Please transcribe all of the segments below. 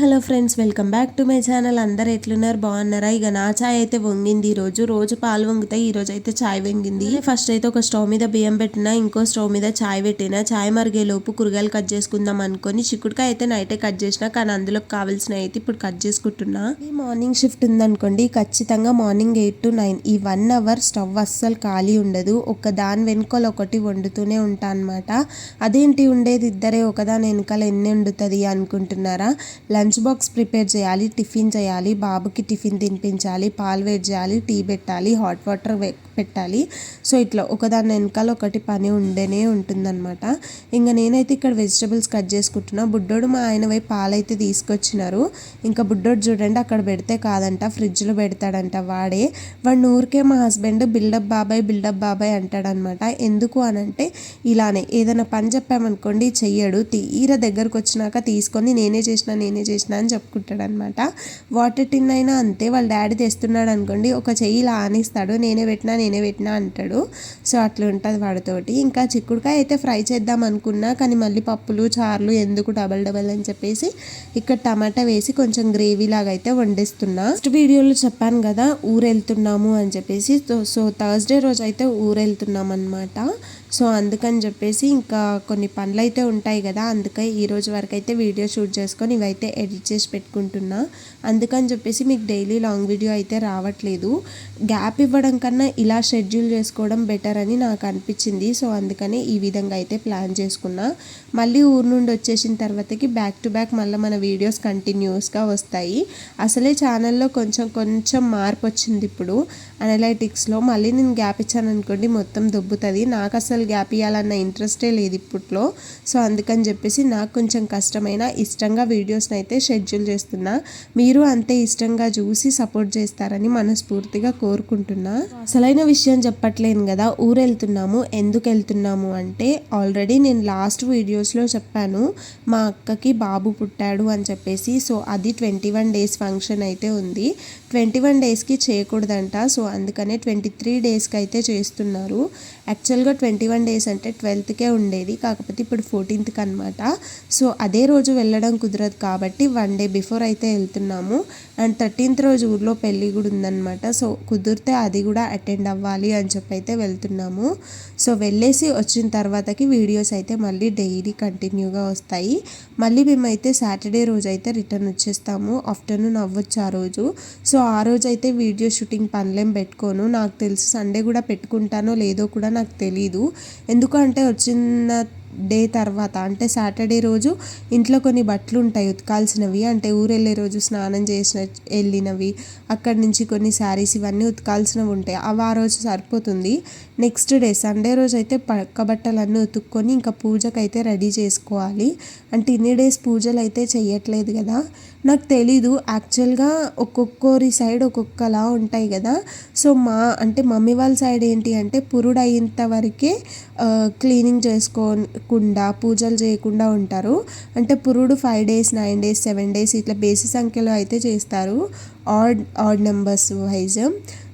Hello friends welcome back to my channel. అందరు ఎట్లున్నారు? బాగున్నారా? ఇక నా చాయ్ అయితే వంగింది ఈ రోజు రోజు పాలు వంగితే ఈ రోజు అయితే చాయ్ వంగింది. ఫస్ట్ అయితే ఒక స్టవ్ మీద బియ్యం పెట్టినా ఇంకో స్టవ్ మీద చాయ్ పెట్టినా చాయ్ మరిగే లోపు కూరగాయలు కట్ చేసుకుందాం అనుకొని చిక్కుడుకాయ అయితే నైటే కట్ చేసిన కానీ అందులోకి కావాల్సిన అయితే ఇప్పుడు కట్ చేసుకుంటున్నా. ఈ మార్నింగ్ షిఫ్ట్ ఉందనుకోండి ఖచ్చితంగా మార్నింగ్ ఎయిట్ టు నైన్ ఈ వన్ అవర్ స్టవ్ అస్సలు ఖాళీ ఉండదు. ఒక దాని వెనుకల ఒకటి వండుతూనే ఉంటా అనమాట అదేంటి ఉండేది ఇద్దరే ఒకదాని వెనకాల ఎన్ని వండుతుంది అనుకుంటున్నారా? లంచ్ బాక్స్ ప్రిపేర్ చేయాలి టిఫిన్ చేయాలి బాబుకి టిఫిన్ తినిపించాలి పాలు వేడి చేయాలి టీ పెట్టాలి హాట్ వాటర్ పెట్టాలి. సో ఇట్లా ఒకదాని వెనకాల ఒకటి పని ఉండేనే ఉంటుందన్నమాట. ఇంకా నేనైతే ఇక్కడ వెజిటబుల్స్ కట్ చేసుకుంటున్నా. బుడ్డోడు మా ఆయన వైపు పాలైతే తీసుకొచ్చినారు. ఇంకా బుడ్డోడు చూడండి అక్కడ పెడితే కాదంట ఫ్రిడ్జ్లో పెడతాడంట వాడే. వాడు ఊరికే మా హస్బెండ్ బిల్డప్ బాబాయ్ బిల్డప్ బాబాయ్ అంటాడనమాట ఎందుకు అనంటే ఇలానే ఏదైనా పని చెప్పామనుకోండి చెయ్యడు. తీర దగ్గరకు వచ్చినాక తీసుకొని నేనే చేసిన నేనే చేసిన అని చెప్పుకుంటాడనమాట వాటర్ టిన్ అయినా అంతే వాళ్ళ డాడీ తెస్తున్నాడు అనుకోండి ఒక చెయ్యి ఇలా ఆనిస్తాడు. నేనే పెట్టినా నేనే పెట్టినా అంటాడు. సో అట్లా ఉంటుంది వాడితోటి. ఇంకా చిక్కుడుకాయ అయితే ఫ్రై చేద్దాం అనుకున్నా కానీ మళ్ళీ పప్పులు చారులు ఎందుకు డబల్ డబల్ అని చెప్పేసి ఇక్కడ టమాటా వేసి కొంచెం గ్రేవీ లాగా అయితే వండిస్తున్నా. ఫస్ట్ వీడియోలో చెప్పాను కదా ఊరు వెళ్తున్నాము అని చెప్పేసి. సో థర్స్డే రోజు అయితే ఊరు వెళ్తున్నాం అనమాట సో అందుకని చెప్పేసి ఇంకా కొన్ని పనులు అయితే ఉంటాయి కదా అందుకే ఈ రోజు వరకు అయితే వీడియో షూట్ చేసుకొని ఇవైతే ఎడిట్ చేసి పెట్టుకుంటున్నా. అందుకని చెప్పేసి మీకు డైలీ లాంగ్ వీడియో అయితే రావట్లేదు. గ్యాప్ ఇవ్వడం కన్నా ఇలా షెడ్యూల్ చేసుకోవడం బెటర్ అని నాకు అనిపించింది. సో అందుకని ఈ విధంగా అయితే ప్లాన్ చేసుకున్నా. మళ్ళీ ఊరు నుండి వచ్చేసిన తర్వాతకి బ్యాక్ టు బ్యాక్ మళ్ళీ మన వీడియోస్ కంటిన్యూస్గా వస్తాయి. అసలే ఛానల్లో కొంచెం కొంచెం మార్పు వచ్చింది ఇప్పుడు. అనలైటిక్స్లో మళ్ళీ నేను గ్యాప్ ఇచ్చాను అనుకోండి మొత్తం దొబ్బుతుంది. నాకు అసలు గ్యాప్ ఇవ్వాలన్న ఇంట్రెస్టే లేదు ఇప్పట్లో. సో అందుకని చెప్పేసి నాకు కొంచెం కష్టమైన ఇష్టంగా వీడియోస్ని అయితే షెడ్యూల్ చేస్తున్నా. మీరు అంతే ఇష్టంగా చూసి సపోర్ట్ చేస్తారని మనస్ఫూర్తిగా కోరుకుంటున్నా. అసలైన విషయం చెప్పట్లేను కదా ఊరు వెళ్తున్నాము ఎందుకు వెళ్తున్నాము అంటే ఆల్రెడీ నేను లాస్ట్ వీడియోస్లో చెప్పాను మా అక్కకి బాబు పుట్టాడు అని చెప్పేసి. సో అది ట్వంటీ వన్ డేస్ ఫంక్షన్ అయితే ఉంది. ట్వంటీ వన్ డేస్కి చేయకూడదంట. సో అందుకనే ట్వంటీ త్రీ డేస్కి అయితే చేస్తున్నారు. యాక్చువల్గా ట్వంటీ వన్ డేస్ అంటే ట్వెల్త్కే ఉండేది. కాకపోతే ఇప్పుడు ఫోర్టీన్త్కి అనమాట సో అదే రోజు వెళ్ళడం కుదరదు కాబట్టి వన్ డే బిఫోర్ అయితే వెళ్తున్నాము. అండ్ థర్టీన్త్ రోజు ఊర్లో పెళ్ళి కూడా ఉందన్నమాట. సో కుదిరితే అది కూడా అటెండ్ అవ్వాలి అని చెప్పి అయితే వెళ్తున్నాము. సో వెళ్ళేసి వచ్చిన తర్వాతకి వీడియోస్ అయితే మళ్ళీ డైలీ కంటిన్యూగా వస్తాయి. మళ్ళీ మేమైతే సాటర్డే రోజు అయితే రిటర్న్ వచ్చేస్తాము. ఆఫ్టర్నూన్ అవ్వచ్చు ఆ రోజు. సో ఆ రోజు అయితే వీడియో షూటింగ్ పనులేం పెట్టుకోను. నాకు తెలిసి సండే కూడా పెట్టుకుంటానో లేదో కూడా నాకు తెలీదు. ఎందుకంటే వచ్చిన డే తర్వాత అంటే సాటర్డే రోజు ఇంట్లో కొన్ని బట్టలు ఉంటాయి ఉతకాల్సినవి. అంటే ఊరు వెళ్ళే రోజు స్నానం చేసిన వెళ్ళినవి అక్కడి నుంచి కొన్ని శారీస్ ఇవన్నీ ఉతకాల్సినవి ఉంటాయి. అవి ఆ రోజు సరిపోతుంది. నెక్స్ట్ డే సండే రోజు అయితే పక్క బట్టలన్నీ ఉతుక్కొని ఇంకా పూజకైతే అయితే రెడీ చేసుకోవాలి. అంటే ఇన్ని డేస్ పూజలు అయితే చేయట్లేదు కదా. నాకు తెలీదు. యాక్చువల్గా ఒక్కొక్కరి సైడ్ ఒక్కొక్కలా ఉంటాయి కదా. సో మా అంటే మమ్మీ వాళ్ళ సైడ్ ఏంటి అంటే పురుడు అయ్యేంత వరకే క్లీనింగ్ చేసుకో చేసుకోకుండా పూజలు చేయకుండా ఉంటారు. అంటే పురుడు five days nine days seven days ఇట్లా బేసి సంఖ్యలో అయితే చేస్తారు. Odd odd numbers wise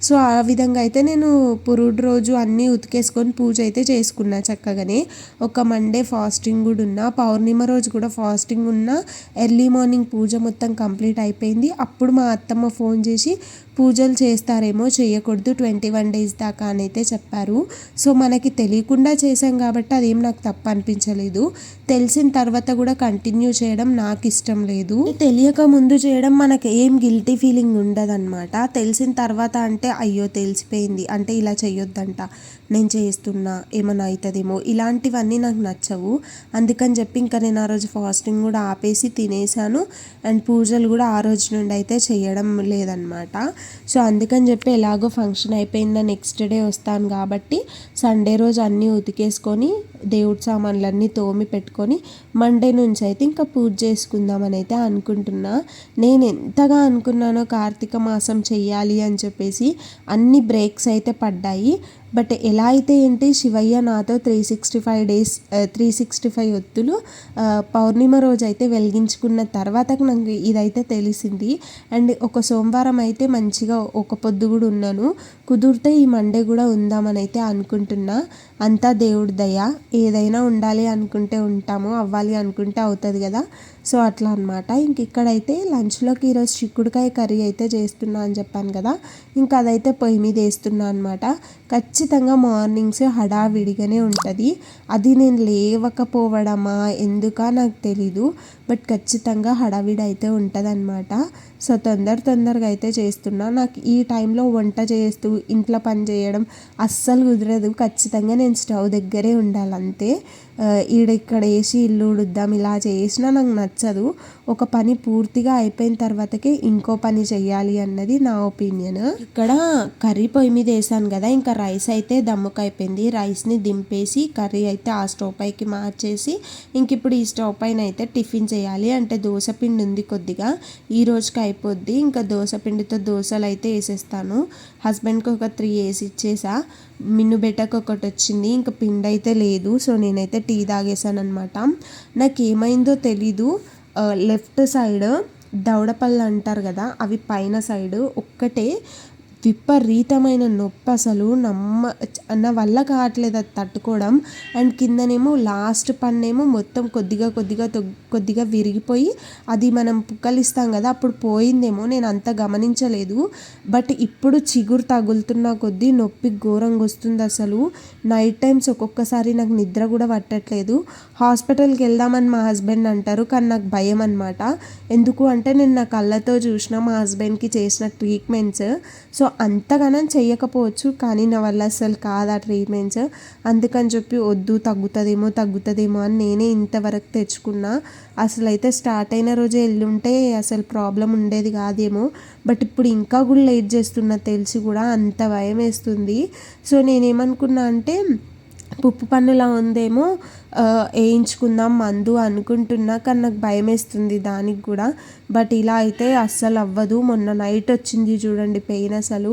so ఆ విధంగా అయితే నేను పురుడు రోజు అన్నీ ఉతికేసుకొని పూజ అయితే చేసుకున్నా చక్కగానే. ఒక మండే ఫాస్టింగ్ కూడా ఉన్నా పౌర్ణిమ రోజు కూడా ఫాస్టింగ్ ఉన్నా ఎర్లీ మార్నింగ్ పూజ మొత్తం కంప్లీట్ అయిపోయింది. అప్పుడు మా అత్తమ్మ ఫోన్ చేసి పూజలు చేస్తారేమో చేయకూడదు ట్వంటీ వన్ డేస్ దాకా అని అయితే చెప్పారు. సో మనకి తెలియకుండా చేశాం కాబట్టి అదేం నాకు తప్పు అనిపించలేదు. తెలిసిన తర్వాత కూడా కంటిన్యూ చేయడం నాకు ఇష్టం లేదు. తెలియక ముందు చేయడం మనకి ఏం గిల్టీ ఫీలింగ్ ఉండదన్నమాట. తెలిసిన తర్వాత అంటే అయ్యో తెలిసిపోయింది. అంటే ఇలా చేయొద్దంట నేను చేస్తున్నా ఏమైనా అవుతుందేమో ఇలాంటివన్నీ నాకు నచ్చవు. అందుకని చెప్పి ఇంకా నేను ఆ రోజు ఫాస్టింగ్ కూడా ఆపేసి తినేసాను. అండ్ పూజలు కూడా ఆ రోజు నుండి అయితే చేయడం లేదనమాట సో అందుకని చెప్పి ఎలాగో ఫంక్షన్ అయిపోయిందా. నెక్స్ట్ డే వస్తాను కాబట్టి సండే రోజు అన్నీ ఉతికేసుకొని దేవుడి సామాన్లన్నీ తోమి పెట్టుకొని మండే నుంచి అయితే ఇంకా పూజ చేసుకుందామని అయితే అనుకుంటున్నా. నేను ఎంతగా అనుకున్నానో కార్తీక మాసం చెయ్యాలి అని చెప్పేసి అన్ని బ్రేక్స్ అయితే పడ్డాయి. బట్ ఎలా అయితే ఏంటి శివయ్య నాతో three sixty five days three sixty five ఒత్తులు పౌర్ణిమ రోజు అయితే వెలిగించుకున్న తర్వాత నాకు ఇదైతే తెలిసింది. అండ్ ఒక సోమవారం అయితే మంచిగా ఒక పొద్దు కూడా ఉన్నాను. కుదిరితే ఈ మండే కూడా ఉందామని అయితే అనుకుంటున్నా. అంతా దేవుడి దయ. ఏదైనా ఉండాలి అనుకుంటే ఉంటాము అవ్వాలి అనుకుంటే అవుతుంది కదా. సో అట్లా అనమాట ఇంక ఇక్కడైతే లంచ్లోకి ఈరోజు చిక్కుడుకాయ కర్రీ అయితే చేస్తున్నా అని చెప్పాను కదా. ఇంకా అదైతే పొయ్యి మీద వేస్తున్నా అనమాట ఖచ్చితంగా ఖచ్చితంగా మార్నింగ్స్ హడావిడిగానే ఉంటుంది. అది నేను లేవకపోవడమా? ఎందుకా? నాకు తెలీదు. బట్ ఖచ్చితంగా హడావిడి అయితే ఉంటుంది అనమాట సో తొందర తొందరగా అయితే చేస్తున్నా. నాకు ఈ టైంలో వంట చేస్తూ ఇంట్లో పని చేయడం అస్సలు కుదరదు. ఖచ్చితంగా నేను స్టవ్ దగ్గరే ఉండాలి అంతే. ఈడ ఇక్కడ వేసి ఇల్లు ఉడుద్దాం ఇలా చేసినా నాకు నచ్చదు. ఒక పని పూర్తిగా అయిపోయిన తర్వాతకే ఇంకో పని చేయాలి అన్నది నా ఒపీనియన్. ఇక్కడ కర్రీ పొయ్యి మీద వేసాను కదా ఇంకా రైస్ అయితే దమ్ముకు అయిపోయింది రైస్ని దింపేసి కర్రీ అయితే ఆ స్టవ్ పైకి మార్చేసి ఇంక ఇప్పుడు ఈ స్టవ్ పైన అయితే టిఫిన్ చేయాలి. అంటే దోశ పిండి ఉంది కొద్దిగా. ఈ రోజుకి అయిపోద్ది. ఇంకా దోశ పిండితో దోశలు అయితే వేసేస్తాను. హస్బెండ్కి ఒక త్రీ వేసి ఇచ్చేసా. మిన్ను బెట్టకు ఒకటి వచ్చింది. ఇంకా పిండి అయితే లేదు. సో నేనైతే టీ తాగేసాను అనమాట నాకు ఏమైందో తెలీదు లెఫ్ట్ సైడ్ దవడపళ్ళు అంటారు కదా అవి పైన సైడ్ ఒక్కటే. విపరీతమైన నొప్పి అసలు. నమ్మ నా వల్ల కావట్లేదు అది తట్టుకోవడం. అండ్ కిందనేమో లాస్ట్ పన్నేమో మొత్తం కొద్దిగా కొద్దిగా కొద్దిగా విరిగిపోయి అది మనం పుక్కలిస్తాం కదా అప్పుడు పోయిందేమో నేను అంత గమనించలేదు. బట్ ఇప్పుడు చిగురు తగులుతున్న కొద్దీ నొప్పి ఘోరంగా వస్తుంది అసలు. నైట్ టైమ్స్ ఒక్కొక్కసారి నాకు నిద్ర కూడా పట్టట్లేదు. హాస్పిటల్కి వెళ్దామని మా హస్బెండ్ అంటారు కానీ నాకు భయం అనమాట ఎందుకు అంటే నేను నా కళ్ళతో చూసిన మా హస్బెండ్కి చేసిన ట్రీట్మెంట్స్. సో అంతగానం చేయకపోవచ్చు కానీ నా వల్ల అసలు కాదు ఆ ట్రీట్మెంట్స్. అందుకని చెప్పి వద్దు తగ్గుతుందేమో తగ్గుతుందేమో అని నేనే ఇంతవరకు తెచ్చుకున్నా. అసలు అయితే స్టార్ట్ అయిన రోజే వెళ్ళుంటే అసలు ప్రాబ్లం ఉండేది కాదేమో. బట్ ఇప్పుడు ఇంకా కూడా లేట్ చేస్తున్నా తెలిసి కూడా అంత భయం వేస్తుంది. సో నేనేమనుకున్నా అంటే పుప్పు పన్నులా ఉందేమో వేయించుకుందాం మందు అనుకుంటున్నా కానీ నాకు భయం వేస్తుంది దానికి కూడా. బట్ ఇలా అయితే అస్సలు అవ్వదు. మొన్న నైట్ వచ్చింది చూడండి పెయిన్ అసలు.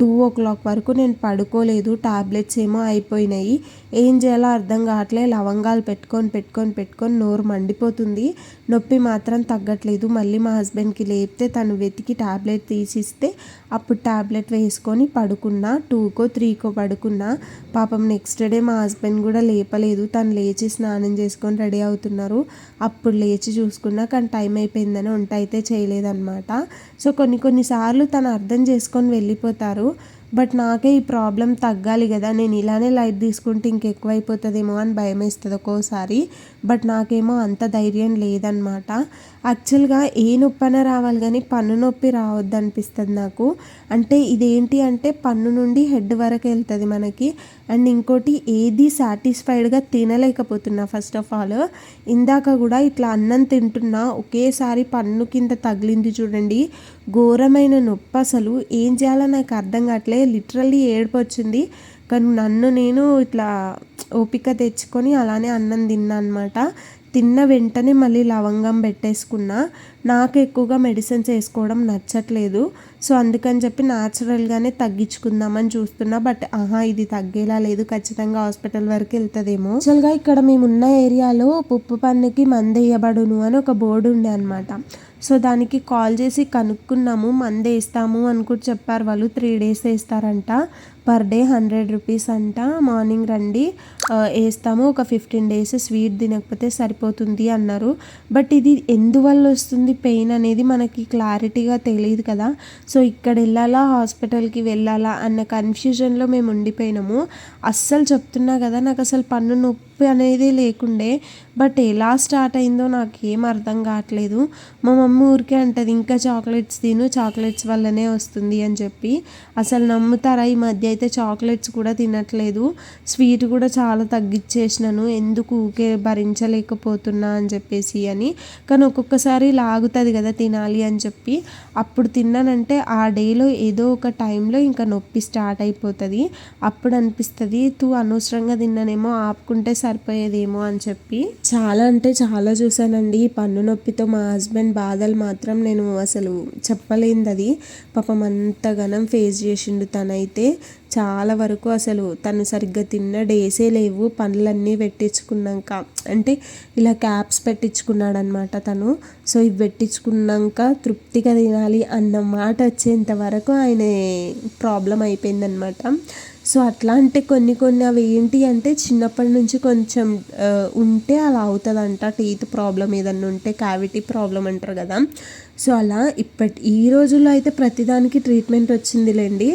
టూ ఓ క్లాక్ వరకు నేను పడుకోలేదు. టాబ్లెట్స్ ఏమో అయిపోయినాయి. ఏం చేయాలో అర్థం కావట్లే లవంగాలు పెట్టుకొని పెట్టుకొని పెట్టుకొని నోరు మండిపోతుంది. నొప్పి మాత్రం తగ్గట్లేదు. మళ్ళీ మా హస్బెండ్కి లేపితే తను వెతికి టాబ్లెట్ తీసిస్తే అప్పుడు టాబ్లెట్ వేసుకొని పడుకున్నా టూకో త్రీకో పడుకున్నా. పాపం నెక్స్ట్ డే మా హస్బెండ్ కూడా లేపలేదు. తను లేచి స్నానం చేసుకొని రెడీ అవుతున్నారు. అప్పుడు లేచి చూసుకున్నా కానీ టైం అయిపోయిందని వంట అయితే చేయలేదన్నమాట. సో కొన్ని కొన్నిసార్లు తను అర్థం చేసుకొని వెళ్ళిపోతారు. బట్ నాకే ఈ ప్రాబ్లం తగ్గాలి కదా. నేను ఇలానే లైట్ తీసుకుంటే ఇంకెక్కువ అయిపోతుందేమో అని భయం వేస్తుంది ఒక్కోసారి. బట్ నాకేమో అంత ధైర్యం లేదనమాట. యాక్చువల్గా ఏ నొప్పన రావాలి కానీ పన్ను నొప్పి రావద్దు అనిపిస్తుంది నాకు. అంటే ఇదేంటి అంటే పన్ను నుండి హెడ్ వరకు వెళ్తుంది మనకి. అండ్ ఇంకోటి ఏది సాటిస్ఫైడ్గా తినలేకపోతున్నా ఫస్ట్ ఆఫ్ ఆల్. ఇందాక కూడా ఇట్లా అన్నం తింటున్నా ఒకేసారి పన్ను కింద తగిలింది చూడండి. ఘోరమైన నొప్పి అసలు. ఏం చేయాలో నాకు అర్థం కావట్లే. లిటరల్లీ ఏడుపు వచ్చింది. కానీ నన్ను నేను ఇట్లా ఓపిక తెచ్చుకొని అలానే అన్నం తిన్నా అనమాట తిన్న వెంటనే మళ్ళీ లవంగం పెట్టేసుకున్నా. నాకు ఎక్కువగా మెడిసిన్స్ వేసుకోవడం నచ్చట్లేదు. సో అందుకని చెప్పి న్యాచురల్గానే తగ్గించుకుందామని చూస్తున్నా. బట్ ఆహా ఇది తగ్గేలా లేదు. ఖచ్చితంగా హాస్పిటల్ వరకు వెళ్తుందేమో. యాక్చువల్గా ఇక్కడ మేము ఉన్న ఏరియాలో పుప్పు పన్నుకి మందేయబడును అని ఒక బోర్డు ఉండే అనమాట సో దానికి కాల్ చేసి కనుక్కున్నాము. మందే వేస్తాము అని కూడా చెప్పారు వాళ్ళు. త్రీ డేస్ వేస్తారంట. పర్ డే హండ్రెడ్ రూపీస్ అంట. మార్నింగ్ రండి. వేస్తాము. ఒక ఫిఫ్టీన్ డేస్ స్వీట్ తినకపోతే సరిపోతుంది అన్నారు. బట్ ఇది ఎందువల్ల వస్తుంది? పెయిన్ అనేది మనకి క్లారిటీగా తెలియదు కదా. సో ఇక్కడ వెళ్ళాలా హాస్పిటల్కి వెళ్ళాలా అన్న కన్ఫ్యూజన్లో మేము ఉండిపోయినాము. అస్సలు చెప్తున్నా కదా నాకు అసలు పన్ను నొప్పి అనేది లేకుండే. బట్ ఎలా స్టార్ట్ అయిందో నాకు ఏం అర్థం కావట్లేదు. మా మమ్మీ ఊరికే అంటది ఇంకా చాక్లెట్స్ తిను చాక్లెట్స్ వల్లనే వస్తుంది అని చెప్పి. అసలు నమ్ముతారా? ఈ మధ్య అయితే చాక్లెట్స్ కూడా తినట్లేదు. స్వీట్ కూడా చాలా తగ్గించేసినాను ఎందుకు ఊకే భరించలేకపోతున్నా అని చెప్పేసి అని. కానీ ఒక్కొక్కసారి ఆగుతుంది కదా తినాలి అని చెప్పి అప్పుడు తిన్నానంటే ఆ డేలో ఏదో ఒక టైంలో ఇంకా నొప్పి స్టార్ట్ అయిపోతుంది. అప్పుడు అనిపిస్తుంది తూ అనవసరంగా తిన్నానేమో ఆపుకుంటే సరిపోయేదేమో అని చెప్పి. చాలా అంటే చాలా చూసానండి ఈ పన్ను నొప్పితో మా హస్బెండ్ బాధలు మాత్రం నేను అసలు చెప్పలేంది అది పాపం అంతగానం ఫేస్ చేసిండు తనైతే. చాలా వరకు అసలు తను సరిగ్గా తిన్న డేసే లేవు. పనులన్నీ పెట్టించుకున్నాక అంటే ఇలా క్యాప్స్ పెట్టించుకున్నాడు అనమాట తను. సో ఇవి పెట్టించుకున్నాక తృప్తిగా తినాలి అన్న మాట వచ్చేంత వరకు ఆయన ప్రాబ్లం అయిపోయిందనమాట సో అట్లా అంటే కొన్ని కొన్ని అవి ఏంటి అంటే చిన్నప్పటి నుంచి కొంచెం ఉంటే అలా అవుతుందంట. టీత్ ప్రాబ్లం ఏదన్నా ఉంటే క్యావిటీ ప్రాబ్లం అంటారు కదా. సో అలా ఇప్పటి ఈ రోజుల్లో అయితే ప్రతిదానికి ట్రీట్మెంట్ వచ్చిందిలేండి.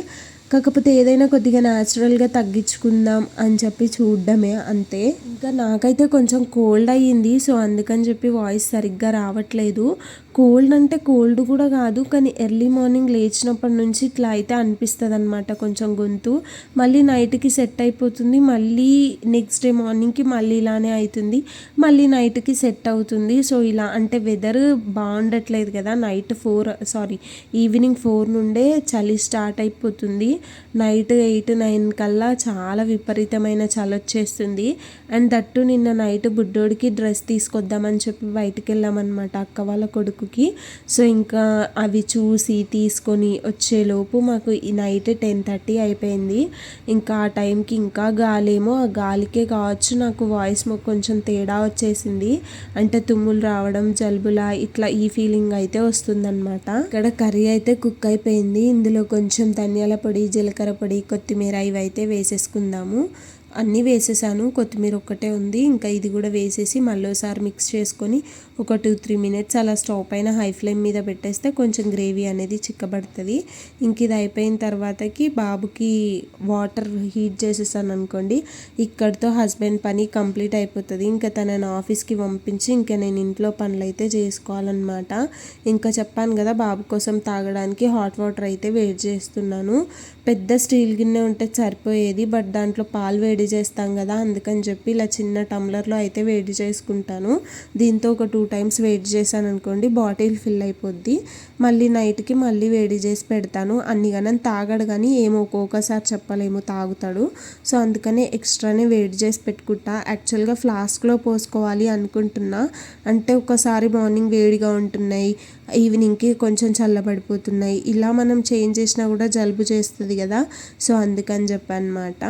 కాకపోతే ఏదైనా కొద్దిగా న్యాచురల్గా తగ్గించుకుందాం అని చెప్పి చూడడమే అంతే. ఇంకా నాకైతే కొంచెం కోల్డ్ అయ్యింది సో అందుకని చెప్పి వాయిస్ సరిగ్గా రావట్లేదు. కోల్డ్ అంటే కోల్డ్ కూడా కాదు కానీ ఎర్లీ మార్నింగ్ లేచినప్పటి నుంచి ఇట్లా అయితే అనిపిస్తుంది అనమాట కొంచెం గొంతు. మళ్ళీ నైట్కి సెట్ అయిపోతుంది మళ్ళీ నెక్స్ట్ డే మార్నింగ్కి మళ్ళీ ఇలానే అవుతుంది మళ్ళీ నైట్కి సెట్ అవుతుంది. సో ఇలా అంటే వెదర్ బాగుండట్లేదు కదా night four sorry evening four నుండే చలి స్టార్ట్ అయిపోతుంది. నైట్ ఎయిట్ నైన్ కల్లా చాలా విపరీతమైన చలి వచ్చేస్తుంది అండ్ దట్టు నిన్న నైట్ బుడ్డోడికి డ్రెస్ తీసుకొద్దామని చెప్పి బయటికి వెళ్ళామన్నమాట అక్క వాళ్ళ కొడుకుకి. సో ఇంకా అవి చూసి తీసుకొని వచ్చేలోపు మాకు ఈ నైట్ టెన్ థర్టీ అయిపోయింది. ఇంకా ఆ టైంకి ఇంకా గాలేమో ఆ గాలికే కావచ్చు నాకు వాయిస్ కొంచెం తేడా వచ్చేసింది. అంటే తుమ్ములు రావడం జలుబులా ఇట్లా ఈ ఫీలింగ్ అయితే వస్తుందన్నమాట. ఇక్కడ కర్రీ అయితే కుక్ అయిపోయింది. ఇందులో కొంచెం ధనియాల పొడి జీలకర్ర పొడి కొత్తిమీర ఇవి అయితే వేసేసుకుందాము. అన్నీ వేసేసాను. కొత్తిమీర ఒక్కటే ఉంది. ఇంకా ఇది కూడా వేసేసి మళ్ళీ ఒకసారి మిక్స్ చేసుకొని ఒక టూ త్రీ మినిట్స్ అలా స్టవ్ పైన హై ఫ్లేమ్ మీద పెట్టేస్తే కొంచెం గ్రేవీ అనేది చిక్కబడుతుంది. ఇంక ఇది అయిపోయిన తర్వాతకి బాబుకి వాటర్ హీట్ చేసేసాను అనుకోండి ఇక్కడితో హస్బెండ్ పని కంప్లీట్ అయిపోతుంది. ఇంకా తనని ఆఫీస్కి పంపించి ఇంకా నేను ఇంట్లో పనులు అయితే చేసుకోవాలన్నమాట. ఇంకా చెప్పాను కదా బాబు కోసం తాగడానికి హాట్ వాటర్ అయితే వెయిట్ చేస్తున్నాను. పెద్ద స్టీల్ గిన్నె ఉంటే సరిపోయేది బట్ దాంట్లో పాలు వేడి చేస్తాం కదా అందుకని చెప్పి ఇలా చిన్న టమ్లర్లో అయితే వేడి చేసుకుంటాను. దీంతో ఒక టూ టైమ్స్ వేడి చేశాను అనుకోండి బాటిల్ ఫిల్ అయిపోద్ది. మళ్ళీ నైట్కి మళ్ళీ వేడి చేసి పెడతాను. అన్ని గనం తాగడు కానీ ఏమో ఒక్కొక్కసారి చెప్పలేము తాగుతాడు. సో అందుకనే ఎక్స్ట్రానే వేడి చేసి పెట్టుకుంటా. యాక్చువల్గా ఫ్లాస్క్లో పోసుకోవాలి అనుకుంటున్నా. అంటే ఒకసారి మార్నింగ్ వేడిగా ఉంటున్నాయి ఈవినింగ్కి కొంచెం చల్లబడిపోతున్నాయి. ఇలా మనం చేంజ్ చేసినా కూడా జలుబు చేస్తుంది కదా. సో అందుకని చెప్పనమాట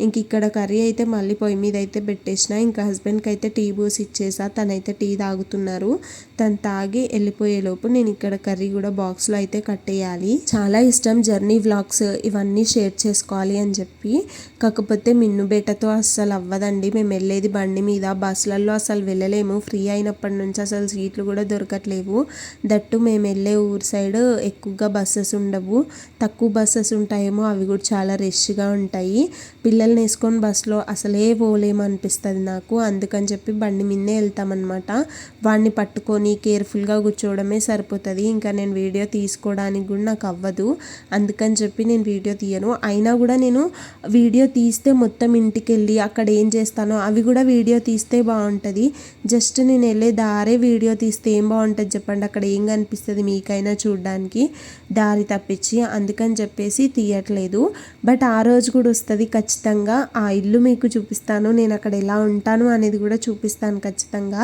ఇంక ఇక్కడ కర్రీ అయితే మళ్ళీ పొయ్యి మీద అయితే పెట్టేసిన. ఇంకా హస్బెండ్కి అయితే టీ బోస్ ఇచ్చేసా. తనైతే టీ తాగుతున్నారు. తను తాగి వెళ్ళిపోయేలోపు నేను ఇక్కడ కర్రీ కూడా బాక్స్లో అయితే కట్టేయాలి. చాలా ఇష్టం జర్నీ వ్లాగ్స్ ఇవన్నీ షేర్ చేసుకోవాలి అని చెప్పి. కాకపోతే మిన్ను బేటతో అస్సలు అవ్వదండి. మేము వెళ్ళేది బండి మీద. బస్సులలో అసలు వెళ్ళలేము. ఫ్రీ అయినప్పటి నుంచి అసలు సీట్లు కూడా దొరకట్లేవు. దట్టు మేము వెళ్ళే ఊరు సైడ్ ఎక్కువగా బస్సెస్ ఉండవు. తక్కువ బస్సెస్ ఉంటాయేమో అవి కూడా చాలా రష్గా ఉంటాయి. పిల్లల్ని వేసుకొని బస్సులో అసలే పోలేము అనిపిస్తుంది నాకు. అందుకని చెప్పి బండి మీదే వెళ్తామన్నమాట. వాడిని పట్టుకొని కేర్ఫుల్గా కూర్చోవడమే సరిపోతుంది. ఇంకా నేను వీడియో తీసుకోవడానికి కూడా నాకు అవ్వదు. అందుకని చెప్పి నేను వీడియో తీయను. అయినా కూడా నేను వీడియో తీస్తే మొత్తం ఇంటికి వెళ్ళి అక్కడ ఏం చేస్తానో అవి కూడా వీడియో తీస్తే బాగుంటుంది. జస్ట్ నేను వెళ్ళే దారే వీడియో తీస్తే ఏం బాగుంటుంది చెప్పండి. అక్కడ ఏం కనిపిస్తుంది మీకైనా చూడడానికి. దారి తప్పించి అందుకని చెప్పేసి తీయట్లేదు. బట్ ఆ రోజు కూడా వస్తుంది ఖచ్చితంగా. ఖచ్చితంగా ఆ ఇల్లు మీకు చూపిస్తాను నేను అక్కడ ఎలా ఉంటాను అనేది కూడా చూపిస్తాను ఖచ్చితంగా.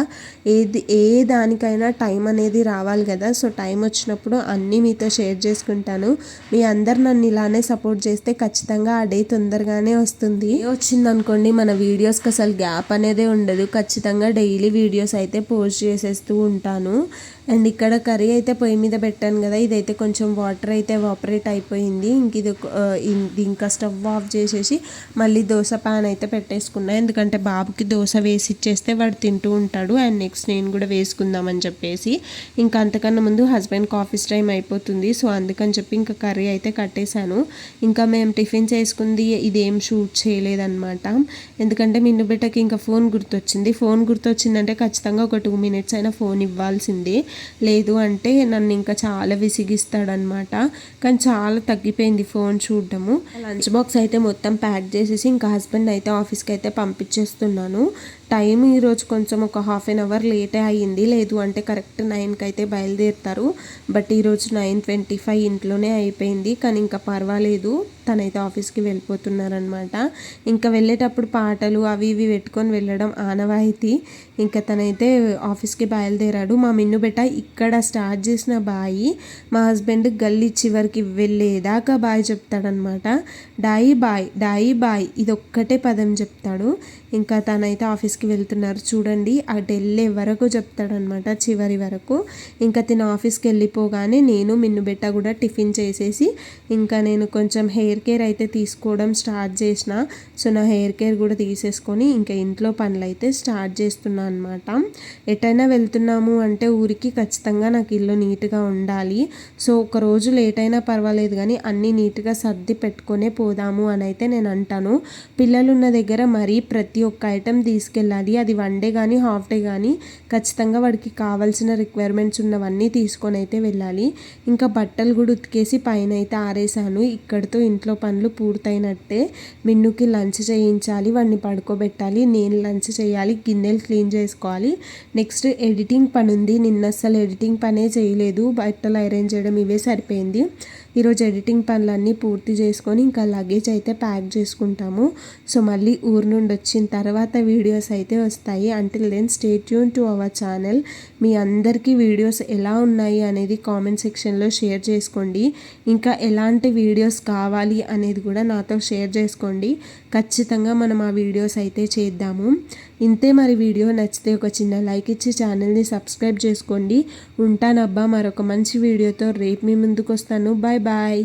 ఏది ఏ దానికైనా టైం అనేది రావాలి కదా సో టైం వచ్చినప్పుడు అన్నీ మీతో షేర్ చేసుకుంటాను. మీ అందరు నన్ను ఇలానే సపోర్ట్ చేస్తే ఖచ్చితంగా ఆ డే తొందరగానే వస్తుంది. వచ్చింది అనుకోండి మన వీడియోస్కి అసలు గ్యాప్ అనేది ఉండదు. ఖచ్చితంగా డైలీ వీడియోస్ అయితే పోస్ట్ చేసేస్తూ ఉంటాను. అండ్ ఇక్కడ కర్రీ అయితే పొయ్యి మీద పెట్టాను కదా ఇదైతే కొంచెం వాటర్ అయితే వాపరేట్ అయిపోయింది. ఇంక ఇది ఒక- ఇది ఇంకా స్టవ్ ఆఫ్ చేసేసి మళ్ళీ దోశ పాన్ అయితే పెట్టేసుకున్నా. ఎందుకంటే బాబుకి దోశ వేసి ఇచ్చేస్తే వాడు తింటూ ఉంటాడు. అండ్ నెక్స్ట్ నేను కూడా వేసుకుందామని చెప్పేసి ఇంకా అంతకన్నా ముందు హస్బెండ్కి ఆఫీస్ టైం అయిపోతుంది. సో అందుకని చెప్పి ఇంకా కర్రీ అయితే కట్టేశాను. ఇంకా మేము టిఫిన్ చేసుకుంది ఇదేం షూట్ చేయలేదన్నమాట. ఎందుకంటే మిన్ను బిడ్డకి ఇంకా ఫోన్ గుర్తొచ్చింది. ఫోన్ గుర్తొచ్చిందంటే ఖచ్చితంగా ఒక టూ మినిట్స్ అయినా ఫోన్ ఇవ్వాల్సిందే. లేదు అంటే నన్ను ఇంకా చాలా విసిగిస్తాడనమాట కానీ చాలా తగ్గిపోయింది ఫోన్ చూడడము. లంచ్ బాక్స్ అయితే మొత్తం ప్యాక్ చేసేసి ఇంకా హస్బెండ్ అయితే ఆఫీస్కి అయితే పంపించేస్తున్నాను. టైం ఈరోజు కొంచెం ఒక హాఫ్ అన్ అవర్ లేటే అయ్యింది. లేదు అంటే కరెక్ట్ నైన్కి అయితే బయలుదేరుతారు. బట్ ఈరోజు నైన్ ట్వంటీ ఫైవ్ ఇంట్లోనే అయిపోయింది. కానీ ఇంకా పర్వాలేదు. తనైతే ఆఫీస్కి వెళ్ళిపోతున్నారనమాట ఇంకా వెళ్ళేటప్పుడు పాటలు అవి ఇవి పెట్టుకొని వెళ్ళడం ఆనవాయితీ. ఇంకా తనైతే ఆఫీస్కి బయలుదేరాడు. మా మిన్ను బెట్ట ఇక్కడ స్టార్ట్ చేసిన బాయి మా హస్బెండ్ గల్లీ చివరికి వెళ్ళేదాకా బాయ్ చెప్తాడనమాట డాయి బాయ్ డాయి బాయ్ ఇది ఒక్కటే పదం చెప్తాడు. ఇంకా తనైతే ఆఫీస్కి వెళ్తున్నారు. చూడండి అటు వెళ్ళే వరకు చెప్తాడనమాట చివరి వరకు. ఇంకా తిన ఆఫీస్కి వెళ్ళిపోగానే నేను మిన్ను బెట్ట కూడా టిఫిన్ చేసేసి ఇంకా నేను కొంచెం హెయిర్ కేర్ అయితే తీసుకోవడం స్టార్ట్ చేసిన. సో నా హెయిర్ కేర్ కూడా తీసేసుకొని ఇంకా ఇంట్లో పనులు అయితే స్టార్ట్ చేస్తున్నా అనమాట ఎటైనా వెళ్తున్నాము అంటే ఊరికి ఖచ్చితంగా నాకు ఇల్లు నీట్గా ఉండాలి. సో ఒక రోజు లేట్ అయినా పర్వాలేదు కానీ అన్నీ నీట్గా సర్ది పెట్టుకునే పోదాము అని అయితే నేను అంటాను. పిల్లలు ఉన్న దగ్గర మరీ ప్రతి ఒక్క ఐటెం తీసుకెళ్ళాలి. అది వన్ డే కానీ హాఫ్ డే కానీ ఖచ్చితంగా వాడికి కావాల్సిన రిక్వైర్మెంట్స్ ఉన్నవన్నీ తీసుకొని అయితే వెళ్ళాలి. ఇంకా బట్టలు కూడా ఉతికేసి పైన అయితే ఆరేసాను ఇక్కడితో ఇంట్లో పనులు పూర్తయినట్టే మిన్నుకి లంచ్ చేయించాలి వాడిని పడుకోబెట్టాలి నేను లంచ్ చేయాలి గిన్నెలు క్లీన్ చేసుకోవాలి. నెక్స్ట్ ఎడిటింగ్ పని ఉంది నిన్న అసలు ఎడిటింగ్ పనే చేయలేదు. బట్టలు అరేంజ్ చేయడం ఇవే సరిపోయింది. ఈరోజు ఎడిటింగ్ పనులన్నీ పూర్తి చేసుకొని ఇంకా లగేజ్ అయితే ప్యాక్ చేసుకుంటాము. సో మళ్ళీ ఊరు నుండి వచ్చిన తర్వాత వీడియోస్ అయితే వస్తాయి. Until then stay tuned to our channel మీ అందరికీ వీడియోస్ ఎలా ఉన్నాయి అనేది కామెంట్ సెక్షన్లో షేర్ చేసుకోండి. ఇంకా ఎలాంటి వీడియోస్ కావాలి అనేది కూడా నాతో షేర్ చేసుకోండి. ఖచ్చితంగా మనం ఆ వీడియోస్ అయితే చేద్దాము. ఇంతే మరి వీడియో నచ్చితే ఒక చిన్న లైక్ ఇచ్చి ఛానల్ని సబ్స్క్రైబ్ చేసుకోండి. ఉంటానబ్బా మరొక మంచి వీడియోతో రేపు మీ ముందుకు వస్తాను బాయ్ బాయ్.